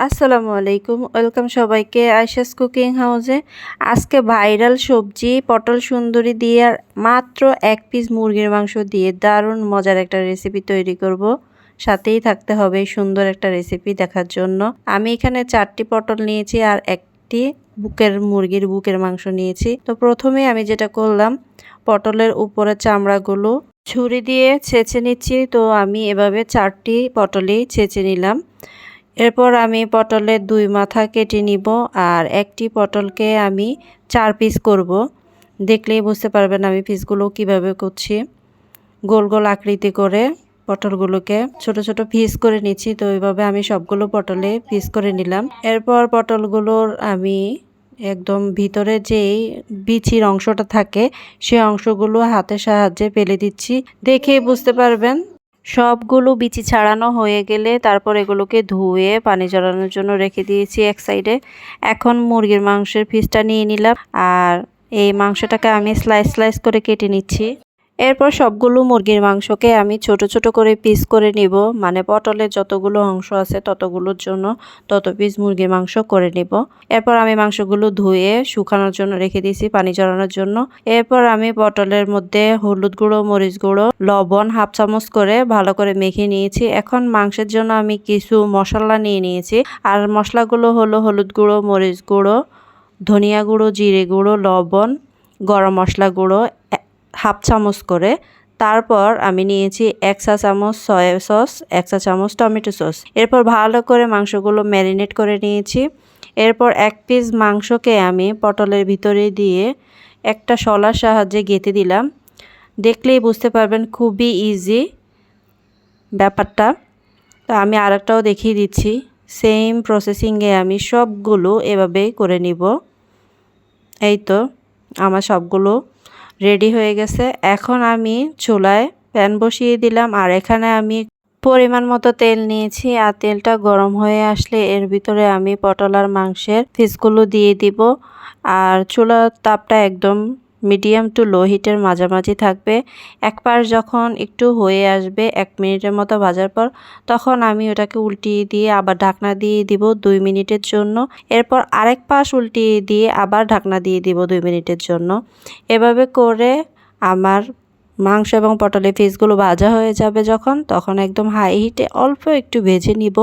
আসসালামু আলাইকুম। ওয়েলকাম সবাইকে আয়সাস কুকিং হাউসে। আজকে ভাইরাল সবজি, পটল সুন্দরী দিয়ে আর মাত্র এক পিস মুরগির মাংস দিয়ে দারুণ মজার একটা রেসিপি তৈরি করব। সাথেই থাকতে হবে সুন্দর একটা রেসিপি দেখার জন্য। আমি এখানে চারটি পটল নিয়েছি আর একটি বুকের, মুরগির বুকের মাংস নিয়েছি। তো প্রথমে আমি যেটা করলাম, পটলের উপরে চামড়াগুলো ছুরি দিয়ে ছেঁচে নিচ্ছি। তো আমি এভাবে চারটি পটলই ছেঁচে নিলাম। এরপর আমি পটলের দুই মাথা কেটে নিব আর একটি পটলকে আমি চার পিস করব। দেখলেই বুঝতে পারবেন আমি পিসগুলো কীভাবে করছি। গোল গোল আকৃতি করে পটলগুলোকে ছোট ছোট পিস করে নিচ্ছি, তো এইভাবে আমি সবগুলো পটলে পিস করে নিলাম। এরপর পটলগুলোর আমি একদম ভিতরে যেই বিচির অংশটা থাকে সেই অংশগুলো হাতের সাহায্যে ফেলে দিচ্ছি। দেখেই বুঝতে পারবেন সবগুলো বিচি ছাড়ানো হয়ে গেলে তারপর এগুলোকে ধুয়ে পানি জড়ানোর জন্য রেখে দিয়েছি এক সাইডে। এখন মুরগির মাংসের পিসটা নিয়ে নিলাম আর এই মাংসটাকে আমি স্লাইস স্লাইস করে কেটে নিচ্ছি। এরপর সবগুলো মুরগির মাংসকে আমি ছোট ছোট করে পিস করে নিব। মানে পটলের যতগুলো অংশ আছে ততগুলোর জন্য তত পিস মুরগির মাংস করে নিব। এরপর আমি মাংসগুলো ধুয়ে শুকানোর জন্য রেখে দিয়েছি পানি জড়ানোর জন্য। এরপর আমি পটলের মধ্যে হলুদ গুঁড়ো, মরিচ গুঁড়ো, লবণ হাফ চামচ করে ভালো করে মেখে নিয়েছি। এখন মাংসের জন্য আমি কিছু মশলা নিয়ে নিয়েছি। আর মশলাগুলো হলো হলুদ গুঁড়ো, মরিচ গুঁড়ো, ধনিয়া গুঁড়ো, জিরে গুঁড়ো, লবণ, গরম মশলা গুঁড়ো হাফ চামচ করে। তারপর আমি নিয়েছি এক চা চামচ সয়া সস, এক চা চামচ টমেটো সস। এরপর ভালো করে মাংসগুলো ম্যারিনেট করে নিয়েছি। এরপর এক পিস মাংসকে আমি পটলের ভিতরে দিয়ে একটা শলার সাহায্যে গেঁথে দিলাম। দেখলেই বুঝতে পারবেন খুবই ইজি ব্যাপারটা। তো আমি আরেকটাও দেখিয়ে দিচ্ছি। সেম প্রসেসিংয়ে আমি সবগুলো এভাবেই করে নিব। এই তো, আমার সবগুলো রেডি হয়ে গেছে। এখন আমি চুলায় প্যান বসিয়ে দিলাম আর এখানে আমি পরিমাণ মতো তেল নিয়েছি আর তেলটা গরম হয়ে আসলে এর ভিতরে আমি পটল আর মাংসের ফিসগুলো দিয়ে দিব। আর চুলার তাপটা একদম মিডিয়াম টু লো হিটের মাঝামাঝি থাকবে। এক পাশ যখন একটু হয়ে আসবে এক মিনিটের মতো ভাজার পর, তখন আমি ওটাকে উল্টিয়ে দিয়ে আবার ঢাকনা দিয়ে দিব দুই মিনিটের জন্য। এরপর আরেক পাশ উল্টিয়ে দিয়ে আবার ঢাকনা দিয়ে দিব দুই মিনিটের জন্য। এভাবে করে আমার মাংস এবং পটলের পিসগুলো ভাজা হয়ে যাবে যখন, তখন একদম হাই হিটে অল্প একটু ভেজে নিব।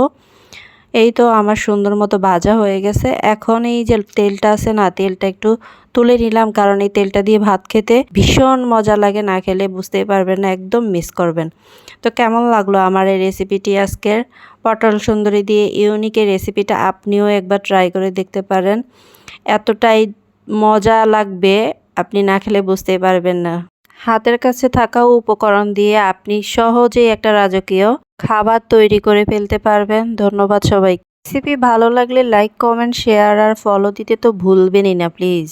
এই তো আমার সুন্দর মতো ভাজা হয়ে গেছে। এখন এই যে তেলটা আছে না, তেলটা একটু তুলে নিলাম, কারণ এই তেলটা দিয়ে ভাত খেতে ভীষণ মজা লাগে, না খেলে বুঝতেই পারবেন না, একদম মিস করবেন। তো কেমন লাগল আমার এই রেসিপিটি আজকের? পটল সুন্দরী দিয়ে ইউনিকের রেসিপিটা আপনিও একবার ট্রাই করে দেখতে পারেন। এতটাই মজা লাগবে, আপনি না খেলে বুঝতেই পারবেন না। হাতের কাছে থাকা উপকরণ দিয়ে আপনি সহজেই একটা রাজকীয় খাবার তৈরি করে ফেলতে পারবেন। ধন্যবাদ সবাই রেসিপি ভালো লাগলে লাইক, কমেন্ট, শেয়ার আর ফলো দিতে তো ভুলবেনই না প্লিজ